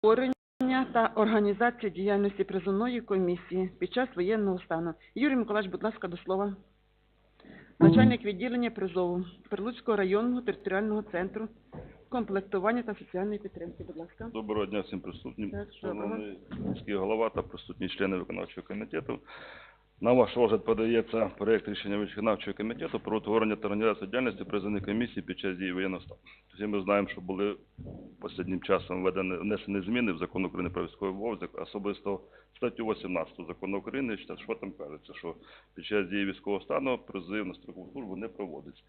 створення та організація діяльності призовної комісії під час воєнного стану. Юрій Миколаївич, будь ласка, до слова. Начальник відділення призову Прилуцького районного територіального центру комплектування та соціальної підтримки. Будь ласка. Доброго дня всім присутнім. Так. Шановний міський голова та присутні члени виконавчого комітету. На ваш розгляд подається проект рішення виконавчого комітету про утворення та організацію діяльності призовної комісії під час дії воєнного стану. Всі ми знаємо, що були останнім часом введені, внесені зміни в закон України про військовий обов'язок, особисто статтю 18 закону України, що там кажеться, що під час дії військового стану призив на строкову службу не проводиться.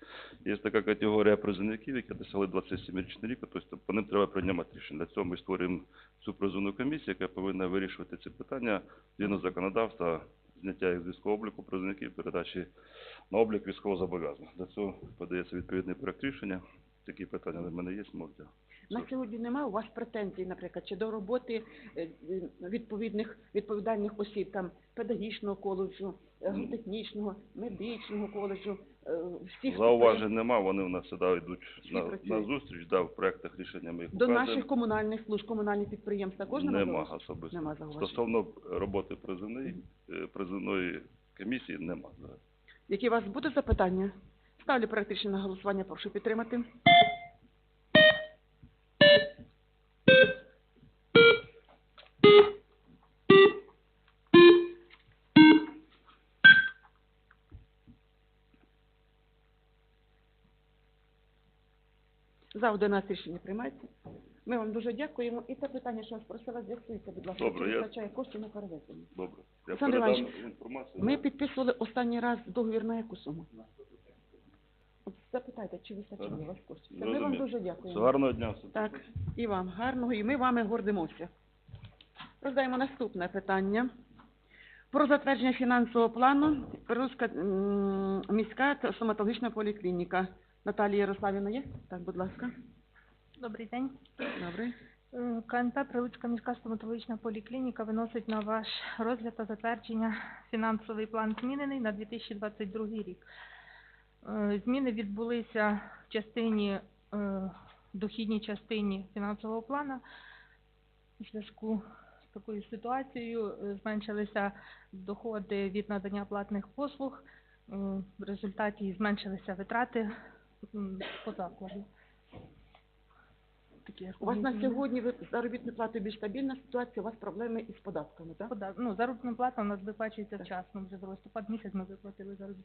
Є така категорія призовників, які досягли 27-річний рік, тобто по ним треба приймати рішення. Для цього ми створюємо цю призовну комісію, яка повинна вирішувати ці питання згідно законодавства, зняття їх з військового обліку призовників, передачі на облік військовозобов'язаних. Для цього подається відповідний проект рішення. Такі питання в мене є, можете. На сьогодні немає у вас претензій, наприклад, чи до роботи е, е, відповідних відповідальних осіб, там педагогічного коледжу, е, технічного, медичного коледжу, всіх Зауважень нема, вони в нас завжди йдуть на, на зустріч, да, в проектах рішення ми їх до указуємо. наших комунальних служб, комунальних підприємств також немає Нема особисто. Нема зауважень. Стосовно роботи призовної, е, призовної комісії нема. Які у вас будуть запитання? Ставлю проект рішення на голосування, прошу підтримати. За 11 рішення приймається. Ми вам дуже дякуємо. І те питання, що вас просила, з'ясуйте, будь ласка, Добре, я- вистачає коштів на перевезення. Добре. Я Олександр передам Іванович, інформацію. Ми підписували останній раз договір на яку суму? Запитайте, чи вистачає вас коштів. Це Ми вам дуже дякуємо. Гарного дня. всім. Так, і вам гарного, і ми вами гордимося. Роздаємо наступне питання. Про затвердження фінансового плану Перуська м, міська та стоматологічна поліклініка. Наталія Ярославівна є? Так, будь ласка. Добрий день. Добре. Е, КНП Прилуцька міська стоматологічна поліклініка виносить на ваш розгляд та затвердження фінансовий план змінений на 2022 рік. Е, Зміни відбулися в частині, е, дохідній частині фінансового плану. У зв'язку з такою ситуацією е, зменшилися доходи від надання платних послуг, в результаті зменшилися витрати по закладу. Такі У вас на сьогодні ви- заробітна плата більш стабільна ситуація, у вас проблеми із податками, так? Ну, заробітна плата у нас виплачується вчасно, вже за листопад місяць ми виплатили заробітну